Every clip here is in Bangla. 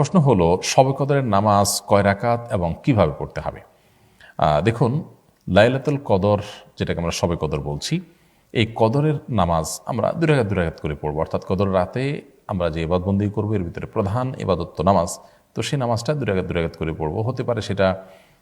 প্রশ্ন হলো, শবে কদরের নামাজ কয় রাকাত এবং কীভাবে পড়তে হবে? দেখুন, লাইলাতুল কদর, যেটাকে আমরা শবে কদর বলছি, এই কদরের নামাজ আমরা দুরাঘাত দুরাঘাত করে পড়ব। অর্থাৎ কদর রাতে আমরা যে এবাদবন্দি করব, এর ভিতরে প্রধান এবাদত নামাজ। তো সেই নামাজটা দুরাঘাত দুরাঘাত করে পড়ব। হতে পারে সেটা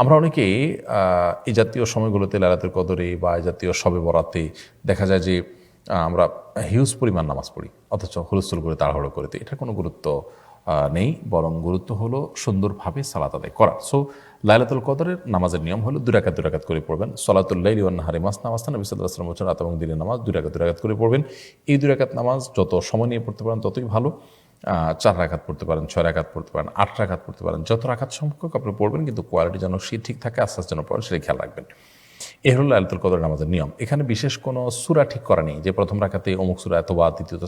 আমরা অনেকে এই জাতীয় সময়গুলোতে লালাতের কদরে বা এই জাতীয় সবে বরাতে দেখা যায় যে আমরা হিউজ পরিমাণ নামাজ পড়ি, অথচ হুলস্থুল করে তাড়াহুড়ো করে দিই। এটার কোনো গুরুত্ব নেই, বরং গুরুত্ব হলো সুন্দরভাবে সালাত আদায় করা। সো লাইলাতুল কদরের নামাজের নিয়ম হলো দুরাকাত দুরাকাত করে পড়বেন। সলাতুল্লাহ ইউন নাহারে মাস নামাজ নবী সাল্লাহ আসলাম বলছেন, রাত এবং দিনের নামাজ দুরাকাত দুরাকাত করে পড়বেন। এই দুরাকাত নামাজ যত সময় নিয়ে পড়তে পারেন ততই ভালো। চার রাখাত পড়তে পারেন, ছয় রাখাত পড়তে পারেন, আট রাখাত পড়তে পারেন, যত রাখাত সম্পর্ক আপনি পড়বেন, কিন্তু কোয়ালিটি যেন সে ঠিক থাকে, আস্তে আস্তে যেন পড়েন, সেটা খেয়াল রাখবেন। এ হলো আলতুল কদর আমাদের নিয়ম। এখানে বিশেষ কোনো সুরা ঠিক করা নেই। যে প্রথম রাখাতে অমুক সুরা এতবার, দ্বিতীয়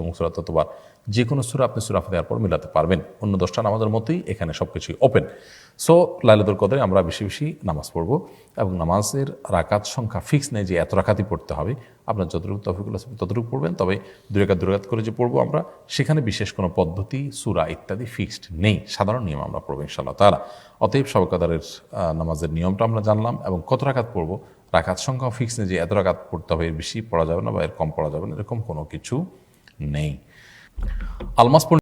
অমুক সুরা ততবার যে কোনো সুরা আপনি সুরাফা দেওয়ার পর মিলাতে পারবেন। অন্য দশটা আমাদের মতোই এখানে সব কিছুই ওপেন সো লাইলাতুল কদরে আমরা বেশি বেশি নামাজ পড়ব এবং নামাজের রাকাত সংখ্যা ফিক্স নেই যে এত রাকাতই পড়তে হবে। আপনার যতটুকু তফিকুল আছে ততটুকু পড়বেন, তবে দুরাকাত দুরাকাত করে যে পড়ব আমরা, সেখানে বিশেষ কোনো পদ্ধতি, সুরা ইত্যাদি ফিক্সড নেই। সাধারণ নিয়ম আমরা পড়ব ইনশাল্লাহ তারা অতএব সবকাদারের নামাজের নিয়মটা আমরা জানলাম এবং কত রাকাত পড়ব? রাকাত সংখ্যা ফিক্স নেই যে এত রাকাত পড়তে হবে, এর বেশি পড়া যাবে না বা এর কম পড়া যাবে না, এরকম কোনো কিছু নেই। আলমাস